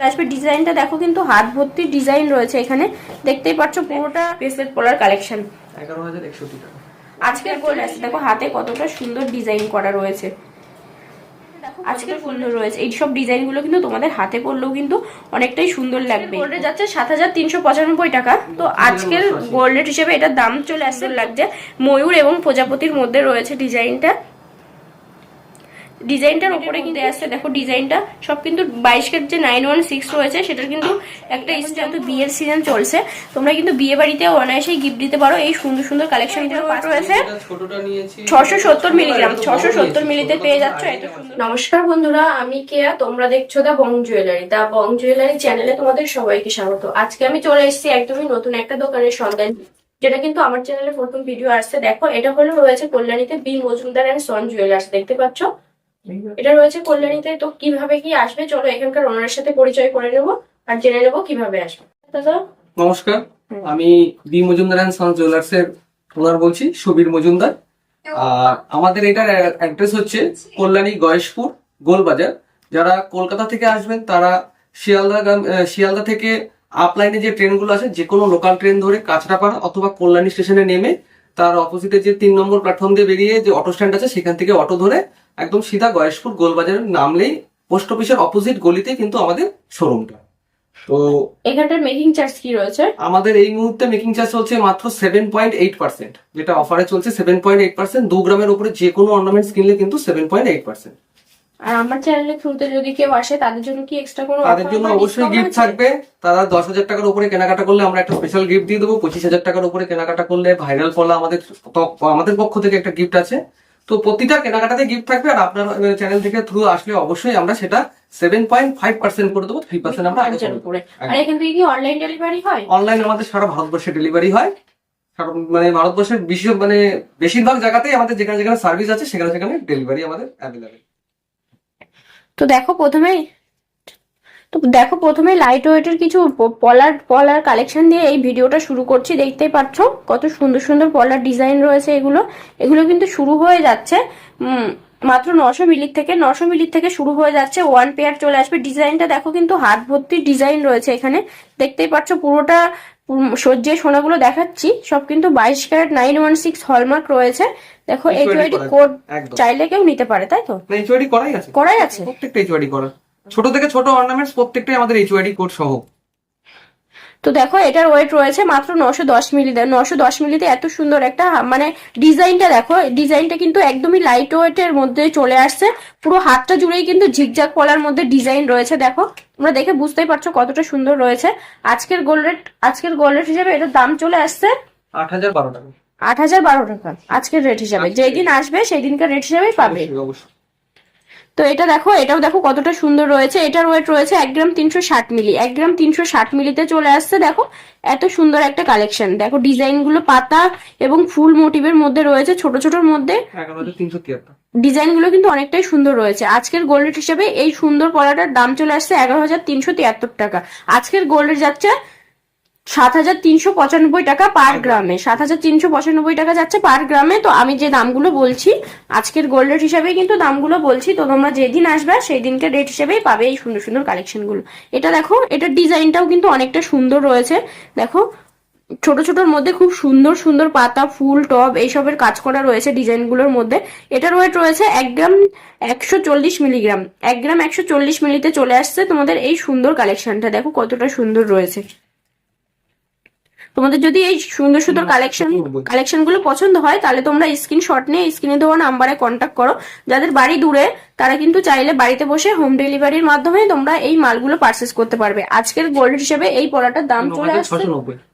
আসবে ডিজাইনটা দেখো কিন্তু হাত ভর্তি ডিজাইন রয়েছে এখানে। দেখতেই পাচ্ছ পুরোটা ব্রেসলেট পলার কালেকশন আজকের গোল্ড আছে দেখো হাতে কতটা সুন্দর ডিজাইন করা রয়েছে। আজকের সুন্দর রয়েছে। এই সব ডিজাইন কিন্তু তোমাদের হাতে পড়লেও কিন্তু অনেকটাই সুন্দর লাগবে। গোল্ডের যাচ্ছে সাত হাজার তিনশো পঁচানব্বই টাকা। তো আজকের গোল্ড হিসেবে এটার দাম চলে আসছে লাগছে ময়ূর এবং প্রজাপতির মধ্যে রয়েছে ডিজাইনটা ডিজাইনটার উপরে কিন্তু আসছে দেখো ডিজাইনটা সব কিন্তু বাইশ কেট যে নাইন ওয়ান সিক্স রয়েছে সেটার কিন্তু একটা যেহেতু বিয়ের সিজন চলছে তোমরা কিন্তু বিয়ে বাড়িতে অনায়াসেই গিফট দিতে পারো। এই সুন্দর সুন্দর কালেকশন রয়েছে। এটা ছোটটা নিয়েছি। ছশো সত্তর মিলিগ্রাম ছশো সত্তর মিলিতে পেয়ে যাচ্ছ এত নমস্কার বন্ধুরা আমি কেয়া তোমরা দেখছ দা বং জুয়েলারি দা বং জুয়েলারি চ্যানেলে তোমাদের সবাইকে স্বাগত। আজকে আমি চলে এসেছি একদমই নতুন একটা দোকানের সন্ধান যেটা কিন্তু আমার চ্যানেলে প্রথম ভিডিও আসছে। দেখো এটা হলো রয়েছে কল্যাণীতে B Majumdar and son jewellers দেখতে পাচ্ছ? এটা রয়েছে কল্যাণীতে তো কীভাবে কি আসবে? চলো এখানকার ওনারের সাথে পরিচয় করে নেব আর জেনে নেব কীভাবে আসবে। দাদা? নমস্কার আমি B Majumdar and son jewellers এর ওনার বলছি সুবীর মজুমদার। আর আমাদের এটার অ্যাড্রেস হচ্ছে কল্যাণী গয়েশপুর গোলবাজার। যারা কলকাতা থেকে আসবেন তারা শিয়ালদা শিয়ালদা থেকে আপলাইনে যে ট্রেনগুলো আছে যে কোনো লোকাল ট্রেন ধরে কাঁচরাপাড়া অথবা কল্যাণী স্টেশনে নেমে তার অপোজিটে যে তিন নম্বর প্ল্যাটফর্ম দিয়ে বেরিয়ে যে অটো স্ট্যান্ড আছে সেখান থেকে অটো ধরে একদম সিধা গয়েশপুর গোলবাজার নামলেই পোস্ট অফিসের অপোজিট গলিতে কিন্তু আমাদের শোরুমটা তো এখানটার মেকিং চার্জ কি রয়েছে? আমাদের এই মুহূর্তে মেকিং চার্জ চলছে মাত্র সেভেন পয়েন্ট এইট পার্সেন্ট যেটা অফারে চলছে সেভেন পয়েন্ট এইট পার্সেন্ট দু গ্রামের উপরে যে কোনো অর্নামেন্টস কিনলে কিন্তু সেভেন পয়েন্ট এইট পার্সেন্ট আর আমার চ্যানেলের থ্রুতে যদি কেউ আসে তাদের জন্য কি এক্সট্রা কোনো তাদের জন্য অবশ্যই গিফট থাকবে। তারা দশ হাজার টাকার উপরে কেনাকাটা করলে আমরা একটা স্পেশাল গিফট দিয়ে দেবো। পঁচিশ হাজার টাকার উপরে কেনাকাটা করলে ভাইরাল ফলা আমাদের তো- আমাদের পক্ষ থেকে একটা গিফট আছে। তো প্রতিটা কেনাকাটাতে গিফট থাকবে আর আপনার চ্যানেল থেকে থ্রু আসলে অবশ্যই আমরা সেটা সেভেন পয়েন্ট ফাইভ পার্সেন্ট করে দেবো থ্রি পার্সেন্ট আমরা আর এখান থেকে কি অনলাইন ডেলিভারি হয়? অনলাইন আমাদের সারা ভারতবর্ষে ডেলিভারি হয়। মানে ভারতবর্ষের বিশ্ব মানে বেশিরভাগ জায়গাতেই আমাদের যেখানে যেখানে সার্ভিস আছে সেখানে সেখানে ডেলিভারি আমাদের অ্যাভেলেবেল তো দেখো প্রথমেই তো দেখো প্রথমে লাইট ওয়েটের কিছু পলার পলার কালেকশন দিয়ে এই ভিডিওটা শুরু করছি দেখতেই পাচ্ছ? কত সুন্দর সুন্দর পলার ডিজাইন রয়েছে এগুলো। এগুলো কিন্তু শুরু হয়ে যাচ্ছে মাত্র নশো মিলির থেকে নশো মিলির থেকে শুরু হয়ে যাচ্ছে ওয়ান পেয়ার চলে আসবে। ডিজাইনটা দেখো কিন্তু হাত ভর্তি ডিজাইন রয়েছে এখানে। দেখতেই পাচ্ছ পুরোটা উম, সো- যে সোনাগুলো দেখাচ্ছি। সব কিন্তু বাইশ carat nine one six hallmark রয়েছে। দেখো HOD এইচওআইডি কোড চাইলে কেউ নিতে পারে তাই তো? এইচওয়াইডি করাই আছে। করাই আছে? প্রত্যেকটা এইচওয়াইডি করা ছোট থেকে ছোট অর্নামেন্টস প্রত্যেকটাই আমাদের এইচওয়াইডি কোড সহ। তো দেখো এটার ওয়েট রয়েছে মাত্র নশো দশ মিলিতে নশো দশ মিলিতে এত সুন্দর একটা মানে ডিজাইনটা দেখো ডিজাইনটা কিন্তু একদমই লাইট ওয়েটের মধ্যে চলে আসছে। পুরো হাতটা জুড়েই কিন্তু ঝিকঝাক পলার মধ্যে ডিজাইন রয়েছে দেখো। তোমরা দেখে বুঝতেই পারছ কতটা সুন্দর রয়েছে। আজকের গোল্ড রেট আজকের গোল্ড রেট হিসেবে এটার দাম চলে আসছে আট হাজার বারো টাকা। আট হাজার বারো টাকা আজকের রেট হিসাবে। যেই দিন আসবে সেই দিনকার রেট হিসাবেই পাবে। অবশ্যই। তো এটা দেখো এটাও দেখো কতটা সুন্দর রয়েছে। এটার ওয়েট রয়েছে এক গ্রাম তিনশো ষাট মিলি। এক গ্রাম তিনশো ষাট মিলিতে চলে আসছে দেখো এত সুন্দর একটা কালেকশন দেখো ডিজাইনগুলো পাতা এবং ফুল মোটিভের মধ্যে রয়েছে ছোট ছোটর মধ্যে। এগারো হাজার তিনশো তিয়াত্তর। ডিজাইনগুলো কিন্তু অনেকটাই সুন্দর রয়েছে। আজকের গোল্ড রেট হিসেবে এই সুন্দর পলাটার দাম চলে আসছে এগারো হাজার তিনশো তিয়াত্তর টাকা। আজকের গোল্ড রেট যাচ্ছে সাত হাজার তিনশো পঁচানব্বই টাকা পার গ্রামে। সাত হাজার তিনশো পঁচানব্বই টাকা যাচ্ছে পার গ্রামে। তো আমি যে দামগুলো বলছি, আজকের গোল্ড রেট হিসাবেই কিন্তু দামগুলো বলছি। তো তোমরা যেদিন আসবে সেই দিনকে রেট হিসেবেই পাবে এই সুন্দর সুন্দর কালেকশনগুলো এটা দেখো, এটার ডিজাইনটাও কিন্তু অনেকটা সুন্দর রয়েছে। দেখো, ছোট ছোটর মধ্যে খুব সুন্দর সুন্দর পাতা, ফুল, টব এইসবের কাজ করা রয়েছে ডিজাইনগুলোর মধ্যে। এটার ওয়েট রয়েছে এক গ্রাম একশো চল্লিশ মিলিগ্রাম এক গ্রাম একশো চল্লিশ মিলিতে চলে আসছে তোমাদের এই সুন্দর কালেকশনটা দেখো কতটা সুন্দর রয়েছে। তোমাদের যদি এই সুন্দর সুন্দর কালেকশন কালেকশনগুলো পছন্দ হয় তাহলে তোমরা স্ক্রিনশট নিয়ে স্ক্রিনে দেওয়া নাম্বারে কন্ট্যাক্ট করো। যাদের বাড়ি দূরে তারা কিন্তু চাইলে বাড়িতে বসে হোম ডেলিভারির মাধ্যমে তোমরা এই মালগুলো পারচেস করতে পারবে। আজকের গোল্ড হিসেবে এই পলাটার দাম চলে আসছে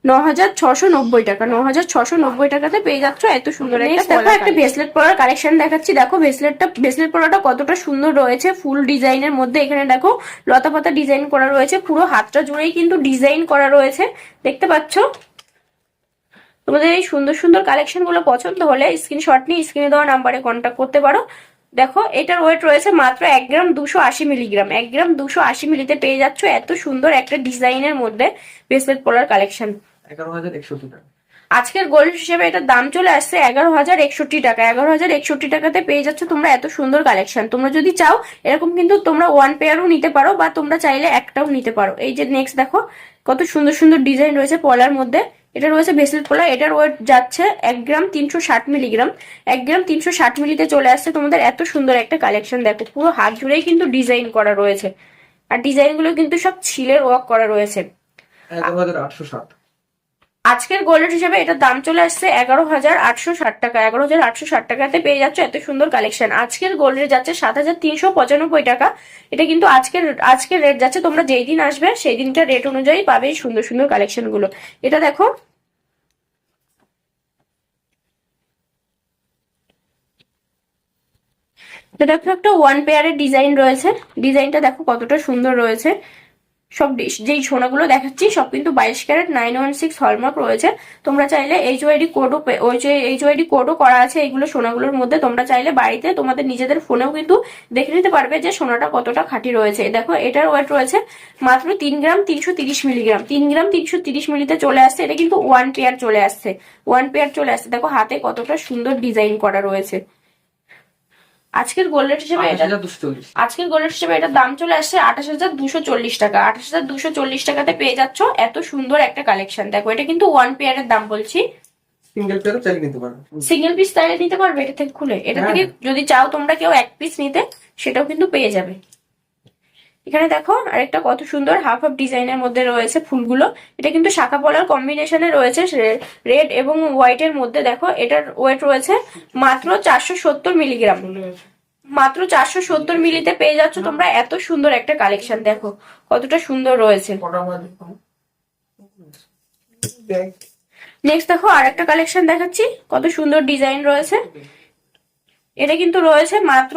ন হাজার ছশো নব্বই টাকা। ন হাজার ছশো নব্বই টাকাতে পেয়ে যাচ্ছ এত সুন্দর দেখো একটা ভেসলেট পরার কালেকশন দেখাচ্ছি। দেখো ভেসলেটটা ভেসলেট পরাটা কতটা সুন্দর রয়েছে ফুল ডিজাইনের মধ্যে। এখানে দেখো লতা পাতা ডিজাইন করা রয়েছে পুরো হাতটা জুড়েই কিন্তু ডিজাইন করা রয়েছে। দেখতে পাচ্ছ? তোমাদের এই সুন্দর সুন্দর কালেকশনগুলো পছন্দ হলে স্ক্রিনশট নিয়ে স্ক্রিনে দেওয়া নাম্বারে কন্ট্যাক্ট করতে পারো। দেখো এটার ওয়েট রয়েছে মাত্র এক গ্রাম দুশো আশি মিলিগ্রাম এক গ্রাম দুশো আশি মিলিতে পেয়ে যাচ্ছ এত সুন্দর একটা ডিজাইনের মধ্যে ব্রেসলেট পলার কালেকশন এগারো হাজার একষট্টি টাকা। আজকের গোল্ড হিসেবে এটার দাম চলে আসছে এগারো হাজার একষট্টি টাকা। এগারো হাজার একষট্টি টাকাতে পেয়ে যাচ্ছ তোমরা এত সুন্দর কালেকশন তোমরা যদি চাও এরকম কিন্তু তোমরা ওয়ান পেয়ারও নিতে পারো বা তোমরা চাইলে একটাও নিতে পারো। এই যে নেক্সট দেখো কত সুন্দর সুন্দর ডিজাইন রয়েছে পলার মধ্যে। এটা রয়েছে ব্রেসলেট পোলা এটার ওয়েট যাচ্ছে এক গ্রাম তিনশো ষাট মিলিগ্রাম। এক গ্রাম তিনশো ষাট মিলিতে চলে আসছে। তোমাদের এত সুন্দর একটা কালেকশন দেখো, পুরো হাত জুড়েই কিন্তু ডিজাইন করা রয়েছে। আর ডিজাইনগুলো কিন্তু সব ছিলের ওয়ার্ক করা রয়েছে। আটশো আজকের গোল্ড হিসেবে এটার দাম চলে আসছে এগারো হাজার আটশো ষাট টাকা। এগারো হাজার আটশো ষাট টাকাতে পেয়ে যাচ্ছে এত সুন্দর কালেকশন আজকের গোল্ডের যাচ্ছে সাত হাজার তিনশো পঁচানব্বই টাকা। এটা কিন্তু আজকের আজকের রেট যাচ্ছে, তোমরা যেই দিন আসবে সেই দিনটা রেট অনুযায়ী পাবে সুন্দর সুন্দর কালেকশনগুলো। এটা দেখো। এটা দেখো একটা ওয়ান পেয়ারের ডিজাইন রয়েছে। ডিজাইনটা দেখো কতটা সুন্দর রয়েছে। সব যেই সোনাগুলো দেখাচ্ছি, সব কিন্তু বাইশ carat nine one six hallmark রয়েছে। তোমরা চাইলে এইচ ওয়াইডি কোডও এইচ ওয়াইডি কোডও করা আছে এইগুলো সোনাগুলোর মধ্যে। তোমরা চাইলে বাড়িতে তোমাদের নিজেদের ফোনেও কিন্তু দেখে নিতে পারবে যে সোনাটা কতটা খাঁটি রয়েছে। দেখো, এটার ওয়েট রয়েছে মাত্র তিন গ্রাম তিনশো তিরিশ মিলিগ্রাম তিন গ্রাম তিনশো তিরিশ মিলিতে চলে আসছে, এটা কিন্তু ওয়ান পেয়ার চলে আসছে। ওয়ান পেয়ার চলে আসছে। দেখো, হাতে কতটা সুন্দর ডিজাইন করা রয়েছে। আজকের গোল্ড রেট হিসেবে এটা আজকের গোল্ডের হিসেবে এটার দাম চলে আসছে আঠাশ হাজার দুশো চল্লিশ টাকা। আঠাশ হাজার দুশো চল্লিশ টাকাতে পেয়ে যাচ্ছ এত সুন্দর একটা কালেকশন দেখো এটা কিন্তু ওয়ান পেয়ারের দাম বলছি। সিঙ্গেল পেয়ারও চাইলে নিতে পারবে সিঙ্গেল পিস চাইলে নিতে পারবে? এটা থেকে খুলে। এটা হ্যাঁ। থেকে যদি চাও তোমরা কেউ এক পিস নিতে সেটাও কিন্তু পেয়ে যাবে। এখানে দেখো আরেকটা কত সুন্দর হাফ হাফ ডিজাইনের মধ্যে রয়েছে ফুলগুলো। এটা কিন্তু শাখা পলার কম্বিনেশনে রয়েছে রেড এবং হোয়াইটের মধ্যে। দেখো, এটার ওয়েট রয়েছে মাত্র চারশো সত্তর মিলিগ্রাম মাত্র চারশো সত্তর মিলিতে পেয়ে যাচ্ছ তোমরা এত সুন্দর একটা কালেকশন দেখো। কতটা সুন্দর রয়েছে। নেক্সট দেখো আর একটা কালেকশন দেখাচ্ছি। কত সুন্দর ডিজাইন রয়েছে। এটা কিন্তু রয়েছে মাত্র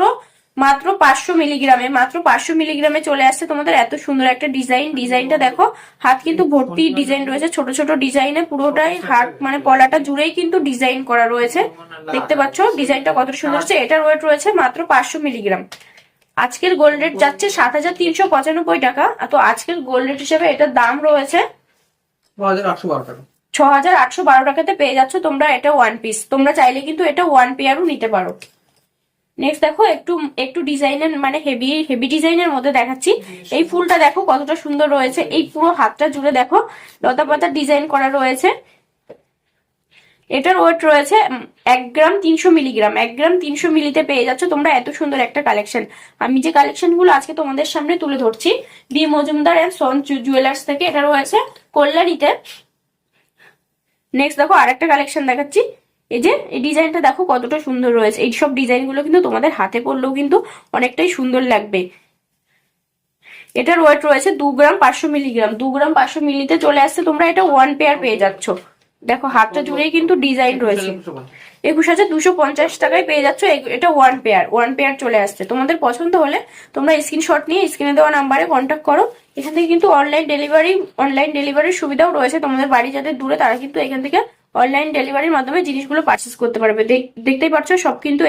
মাত্র পাঁচশো মিলিগ্রামে মাত্র পাঁচশো মিলিগ্রামে চলে আসছে তোমাদের এত সুন্দর একটা ডিজাইন। ডিজাইনটা দেখো হাত কিন্তু ভর্তি ডিজাইন রয়েছে ছোট ছোট ডিজাইনে পুরোটাই হাত মানে পলাটা জুড়েই কিন্তু ডিজাইন করা রয়েছে। দেখতে পাচ্ছ ডিজাইনটা কত সুন্দর হচ্ছে এটার ওয়েট রয়েছে মাত্র পাঁচশো মিলিগ্রাম। আজকের গোল্ড রেট যাচ্ছে সাত হাজার তিনশো পঁচানব্বই টাকা। তো আজকের গোল্ড রেট হিসেবে এটার দাম রয়েছে ছ হাজার আটশো বারো টাকাতে পেয়ে যাচ্ছ তোমরা এটা ওয়ান পিস তোমরা চাইলে কিন্তু এটা ওয়ান পেয়ারও নিতে পারো। নেক্সট দেখো, একটু একটু ডিজাইনের মানে হেভি হেভি ডিজাইনের মধ্যে দেখাচ্ছি। এই ফুলটা দেখো কতটা সুন্দর রয়েছে। এই পুরো হাতটা জুড়ে দেখো, লতা পাতার ডিজাইন করা রয়েছে। এটার ওয়েট রয়েছে এক গ্রাম তিনশো মিলিগ্রাম এক গ্রাম তিনশো মিলিতে পেয়ে যাচ্ছ তোমরা এত সুন্দর একটা কালেকশন আমি যে কালেকশনগুলো আজকে তোমাদের সামনে তুলে ধরছি B Majumdar and son jewellers থেকে, এটা রয়েছে কল্যাণীতে। নেক্সট দেখো, আরেকটা কালেকশন দেখাচ্ছি। এই যে এই ডিজাইনটা দেখো কতটা সুন্দর রয়েছে। এই সব ডিজাইনগুলো কিন্তু তোমাদের হাতে পড়লেও কিন্তু অনেকটাই সুন্দর লাগবে। এটার ওয়েট রয়েছে দু গ্রাম পাঁচশো মিলিগ্রাম। দু গ্রাম পাঁচশো মিলিতে চলে আসছে তোমরা এটা ওয়ান পেয়ার পেয়ে যাচ্ছ। দেখো হাতটা জুড়েই কিন্তু ডিজাইন রয়েছে। একুশ হাজার দুশো পঞ্চাশ টাকায় পেয়ে যাচ্ছ। এটা ওয়ান পেয়ার ওয়ান পেয়ার চলে আসছে। তোমাদের পছন্দ হলে তোমরা স্ক্রিনশট নিয়ে স্ক্রিনে দেওয়া নাম্বারে কন্ট্যাক্ট করো। এখান থেকে কিন্তু অনলাইন ডেলিভারি অনলাইন ডেলিভারির সুবিধাও রয়েছে তোমাদের বাড়ি যাদের দূরে তারা কিন্তু এখান থেকে অনলাইন ডেলিভারির মাধ্যমে জিনিসগুলো পারচেস করতে পারবে। দেখ- দেখতেই পাচ্ছ সব কিন্তু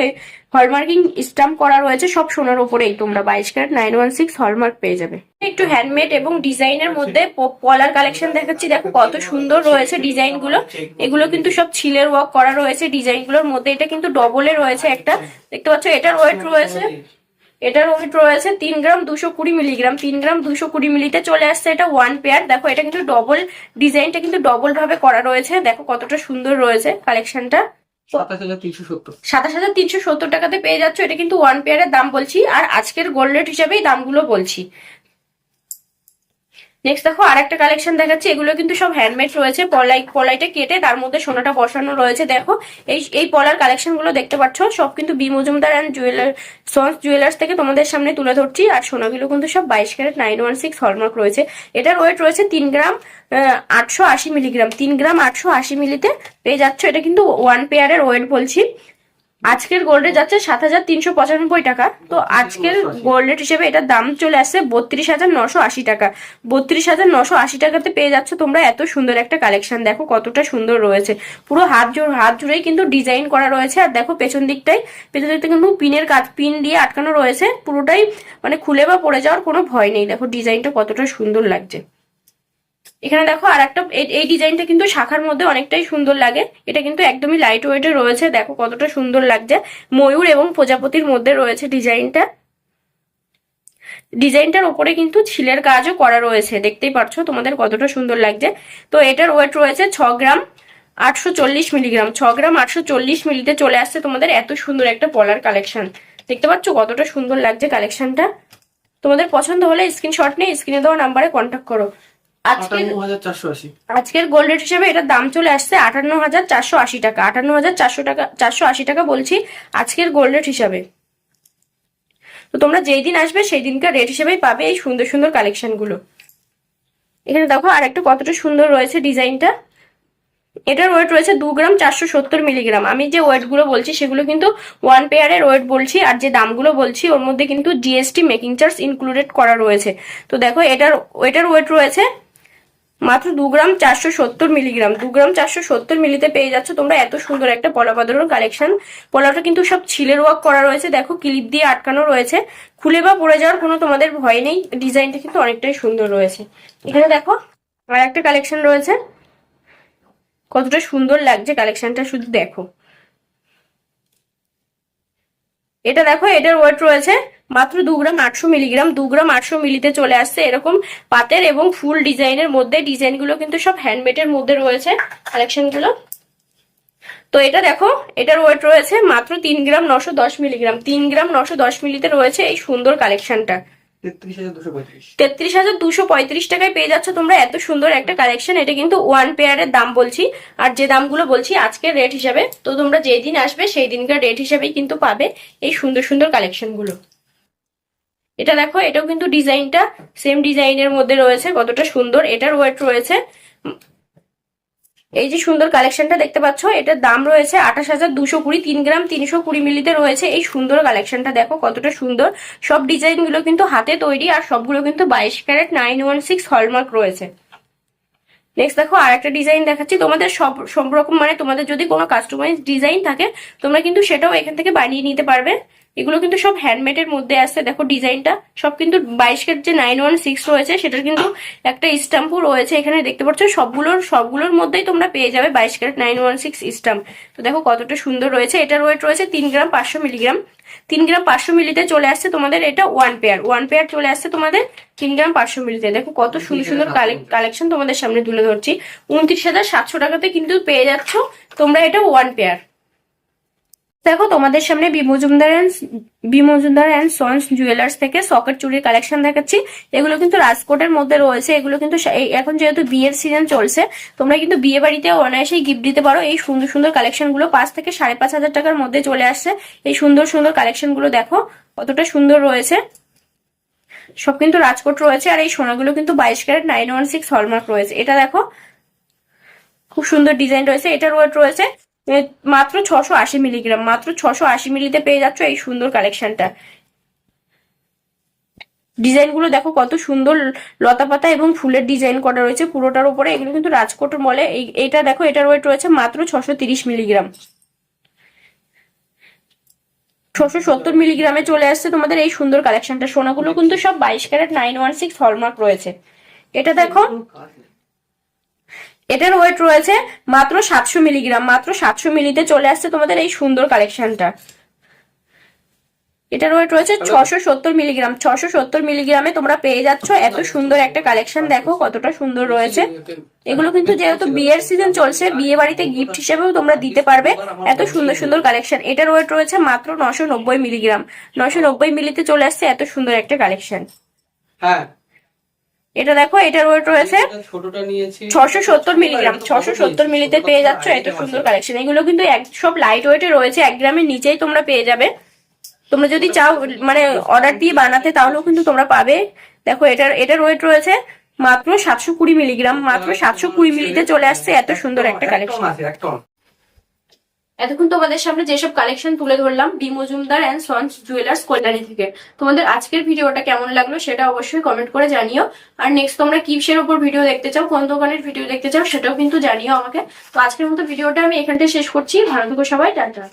হলমার্কিং স্টাম্প করা রয়েছে সব সোনার উপরেই তোমরা বাইশ carat nine one six hallmark পেয়ে যাবে। একটু হ্যান্ডমেড এবং ডিজাইনের মধ্যে পলার কালেকশন দেখাচ্ছি দেখো কত সুন্দর রয়েছে ডিজাইনগুলো এগুলো কিন্তু সব ছিলের ওয়ার্ক করা রয়েছে ডিজাইনগুলোর মধ্যে এটা কিন্তু ডবলে রয়েছে একটা। দেখতে পাচ্ছ এটার ওয়েট রয়েছে। এটার ওয়েট রয়েছে তিন গ্রাম দুশো কুড়ি মিলিগ্রাম। তিন গ্রাম দুশো কুড়ি মিলিতে চলে আসছে এটা ওয়ান পেয়ার দেখো এটা কিন্তু ডবল ডিজাইনটা কিন্তু ডবল ভাবে করা রয়েছে। দেখো কতটা সুন্দর রয়েছে কালেকশনটা সাতাশ হাজার তিনশো সত্তর। সাতাশ হাজার তিনশো সত্তর টাকাতে পেয়ে যাচ্ছ এটা কিন্তু ওয়ান পেয়ারের দাম বলছি। আর আজকের গোল্ড রেট হিসাবেই দামগুলো বলছি। নেক্সট দেখো আর একটা কালেকশন দেখাচ্ছি। এগুলো কিন্তু সব হ্যান্ডমেড রয়েছে। পলাই পলাইটা কেটে তার মধ্যে সোনাটা বসানো রয়েছে। দেখো, এই এই পলার কালেকশনগুলো দেখতে পাচ্ছ। সব কিন্তু B Majumdar and jeweller sons jewellers থেকে তোমাদের সামনে তুলে ধরছি। আর সোনাগুলো কিন্তু সব বাইশ carat nine one six hallmark রয়েছে। এটার ওয়েট রয়েছে তিন গ্রাম আটশো আশি মিলিগ্রাম তিন গ্রাম আটশো আশি মিলিতে পেয়ে যাচ্ছ। এটা কিন্তু ওয়ান পেয়ারের ওয়েট বলছি। আজকের গোল্ডে যাচ্ছে সাত হাজার তিনশো পঁচানব্বই টাকা। তো আজকের গোল্ড রেট হিসেবে এটার দাম চলে আসছে বত্রিশ হাজার নশো আশি টাকা। বত্রিশ হাজার নশো আশি টাকাতে পেয়ে যাচ্ছ তোমরা এত সুন্দর একটা কালেকশন দেখো কতটা সুন্দর রয়েছে। পুরো হাত জোড় হাত জুড়েই কিন্তু ডিজাইন করা রয়েছে। আর দেখো পেছন দিকটাই পেছন দিকটা কিন্তু পিনের কাজ পিন দিয়ে আটকানো রয়েছে। পুরোটাই মানে খুলে বা পড়ে যাওয়ার কোনো ভয় নেই। দেখো ডিজাইনটা কতটা সুন্দর লাগছে। এখানে দেখো আর একটা এই- ডিজাইনটা কিন্তু শাখার মধ্যে অনেকটাই সুন্দর লাগে। এটা কিন্তু একদমই লাইট ওয়েটে রয়েছে। দেখো কতটা সুন্দর লাগছে। ময়ূর এবং প্রজাপতির মধ্যে রয়েছে ডিজাইনটা। ডিজাইনটার ওপরে কিন্তু ছিলের কাজও করা রয়েছে। দেখতেই পারছ তোমাদের কতটা সুন্দর লাগছে। তো এটার ওয়েট রয়েছে ছ গ্রাম আটশো চল্লিশ মিলিগ্রাম। ছ গ্রাম আটশো চল্লিশ মিলিতে চলে আসছে তোমাদের এত সুন্দর একটা পলার কালেকশন। দেখতে পাচ্ছ কতটা সুন্দর লাগছে কালেকশনটা। তোমাদের পছন্দ হলে স্ক্রিনশট নিয়ে স্ক্রিনে দেওয়া নাম্বারে কন্ট্যাক্ট করো। আজকের আজকের গোল্ড রেট হিসেবে এটার দাম চলে আসছে আটান্ন হাজার চারশো আশি টাকা। আটান্ন হাজার চারশো টাকা চারশো আশি টাকা বলছি আজকের গোল্ড রেট হিসাবে। তো তোমরা যেই দিন আসবে সেই দিনকার রেট হিসেবেই পাবে এই সুন্দর সুন্দর কালেকশনগুলো। এখানে দেখো আর একটা কতটা সুন্দর রয়েছে ডিজাইনটা। এটার ওয়েট রয়েছে দু গ্রাম চারশো সত্তর মিলিগ্রাম আমি যে ওয়েটগুলো বলছি সেগুলো কিন্তু ওয়ান পেয়ারের ওয়েট বলছি আর যে দামগুলো বলছি ওর মধ্যে কিন্তু জিএসটি মেকিং চার্জ ইনক্লুডেড করা রয়েছে। তো দেখো এটার এটার ওয়েট রয়েছে মাত্র দু গ্রাম চারশো সত্তর মিলিগ্রাম। দু গ্রাম চারশো সত্তর মিলিতে পেয়ে যাচ্ছ তোমরা এত সুন্দর একটা পলা বাঁধানোর কালেকশন পলাটা কিন্তু সব ছিলের ওয়ার্ক করা রয়েছে। দেখো ক্লিপ দিয়ে আটকানো রয়েছে। খুলে বা পড়ে যাওয়ার কোনো তোমাদের ভয় নেই। ডিজাইনটা কিন্তু অনেকটাই সুন্দর রয়েছে। এখানে দেখো, আর একটা কালেকশন রয়েছে। কতটা সুন্দর লাগছে কালেকশনটা শুধু দেখো। এটা দেখো, এটার ওয়েট রয়েছে মাত্র দু গ্রাম আটশো মিলিগ্রাম দু গ্রাম আটশো মিলিতে চলে আসছে এরকম পাতের এবং ফুল ডিজাইনের মধ্যে। ডিজাইনগুলো কিন্তু সব হ্যান্ডমেডের মধ্যে রয়েছে কালেকশনগুলো তো এটা দেখো এটার ওয়েট রয়েছে মাত্র তিন গ্রাম নশো দশ মিলিগ্রাম। তিন গ্রাম নশো দশ মিলিতে রয়েছে এই সুন্দর কালেকশনটা তেত্রিশ হাজার দুশো পঁয়ত্রিশ। টাকায় পেয়ে যাচ্ছ তোমরা এত সুন্দর একটা কালেকশন এটা কিন্তু ওয়ান পেয়ারের দাম বলছি। আর যে দামগুলো বলছি আজকের রেট হিসাবে। তো তোমরা যেই দিন আসবে সেই দিনকার রেট হিসাবেই কিন্তু পাবে এই সুন্দর সুন্দর কালেকশনগুলো এটা দেখো, এটাও কিন্তু ডিজাইনটা সেম ডিজাইনের মধ্যে রয়েছে, কতটা সুন্দর, এটার ওয়েট রয়েছে। এই যে সুন্দর কালেকশনটা দেখতে পাচ্ছ, এটার দাম রয়েছে আঠাশ হাজার দুশো কুড়ি, তিন গ্রাম তিনশো কুড়ি মিলিতে রয়েছে এই সুন্দর কালেকশনটা দেখো কতটা সুন্দর, সব ডিজাইনগুলো কিন্তু হাতে তৈরি আর সবগুলো কিন্তু বাইশ carat nine one six hallmark রয়েছে। নেক্সট দেখো আর একটা ডিজাইন দেখাচ্ছি, তোমাদের সব সব রকম মানে তোমাদের যদি কোনো কাস্টমাইজ ডিজাইন থাকে, তোমরা কিন্তু সেটাও এখান থেকে বানিয়ে নিতে পারবে। এগুলো কিন্তু সব হ্যান্ডমেডের মধ্যে আসছে দেখো ডিজাইনটা সব কিন্তু বাইশ ক্যারেট যে নাইন ওয়ান সিক্স রয়েছে সেটার কিন্তু একটা স্টাম্পও রয়েছে এখানে দেখতে পাচ্ছ। সবগুলোর সবগুলোর মধ্যেই তোমরা পেয়ে যাবে বাইশ carat nine one six stamp তো দেখো কতটা সুন্দর রয়েছে। এটার ওয়েট রয়েছে তিন গ্রাম পাঁচশো মিলিগ্রাম। তিন গ্রাম পাঁচশো মিলিতে চলে আসছে তোমাদের এটা ওয়ান পেয়ার ওয়ান পেয়ার চলে আসছে তোমাদের তিন গ্রাম পাঁচশো মিলিতে। দেখো কত সুন্দর সুন্দর কালেকশন তোমাদের সামনে তুলে ধরছি। উনত্রিশ হাজার সাতশো টাকাতে কিন্তু পেয়ে যাচ্ছ তোমরা এটা ওয়ান পেয়ার দেখো, তোমাদের সামনে B Majumdar and sons jewellers থেকে সকেট চুরির কালেকশন দেখাচ্ছি। এগুলো কিন্তু রাজকোটের মধ্যে রয়েছে। এগুলো কিন্তু এখন যেহেতু বিয়ের সিজন চলছে, তোমরা কিন্তু বিয়ে বাড়িতে অনায়াসেই গিফট দিতে পারো। এই সুন্দর সুন্দর কালেকশনগুলো পাঁচ থেকে সাড়ে পাঁচ হাজার টাকার মধ্যে চলে আসছে। এই সুন্দর সুন্দর কালেকশনগুলো দেখো, কতটা সুন্দর রয়েছে। সব কিন্তু রাজকোট রয়েছে আর এই সোনাগুলো কিন্তু বাইশ carat nine one six hallmark রয়েছে। এটা দেখো, খুব সুন্দর ডিজাইন রয়েছে। এটার ওয়েট রয়েছে মাত্র ছশো আশি মিলিগ্রাম, মাত্র ছশো আশি মিলিতে পেয়ে যাচ্ছ এই সুন্দর কালেকশনটা ডিজাইনগুলো দেখো কত সুন্দর লতা পাতা এবং ফুলের ডিজাইন করা রয়েছে, পুরোটার উপরে। এগুলো কিন্তু রাজকোট মলে এই- এইটা দেখো, এটার ওয়েট রয়েছে মাত্র ছশো তিরিশ মিলিগ্রাম। ছশো সত্তর মিলিগ্রামে চলে আসছে তোমাদের এই সুন্দর কালেকশনটা সোনাগুলো কিন্তু সব বাইশ carat nine one six hallmark রয়েছে। এটা দেখো এটার ওয়েট রয়েছে মাত্র সাতশো মিলিগ্রাম মাত্র সাতশো মিলিতে চলে আসছে তোমাদের এই সুন্দর কালেকশনটা এটার ওয়েট রয়েছে ছশো সত্তর মিলিগ্রাম ছশো সত্তর মিলিগ্রামে তোমরা পেয়ে যাচ্ছ। এত সুন্দর একটা কালেকশন দেখো কতটা সুন্দর রয়েছে। এগুলো কিন্তু যেহেতু বিয়ের সিজন চলছে বিয়ে বাড়িতে গিফট হিসেবেও তোমরা দিতে পারবে। এত সুন্দর সুন্দর কালেকশন এটার ওয়েট রয়েছে মাত্র নশো নব্বই মিলিগ্রাম নশো নব্বই মিলিতে চলে আসছে এত সুন্দর একটা কালেকশন হ্যাঁ এটা দেখো এটার ওয়েট রয়েছে ছশো সত্তর মিলিগ্রাম ছশো সত্তর মিলিতে পেয়ে যাচ্ছ এত সুন্দর কালেকশন এগুলো কিন্তু এক সব লাইট ওয়েটে রয়েছে এক গ্রামের নিচেই তোমরা পেয়ে যাবে। তোমরা যদি চাও মানে অর্ডার দিয়ে বানাতে তাহলেও কিন্তু তোমরা পাবে। দেখো এটার এটার ওয়েট রয়েছে মাত্র সাতশো কুড়ি মিলিগ্রাম মাত্র সাতশো কুড়ি মিলিতে চলে আসছে এত সুন্দর একটা কালেকশন এতক্ষণ তোমাদের সামনে যেসব কালেকশন তুলে ধরলাম B Majumdar and sons jewellers Kalyani থেকে। তোমাদের আজকের ভিডিওটা কেমন লাগল সেটা অবশ্যই কমেন্ট করে জানিও। আর নেক্সট তোমরা কিপসের উপর ভিডিও দেখতে চাও, কোন দোকানের ভিডিও দেখতে চাও সেটাও কিন্তু জানিও আমাকে। তো আজকের মতো ভিডিওটা আমি এখানটায় শেষ করছি। ভালো থেকো সবাই, টাটা।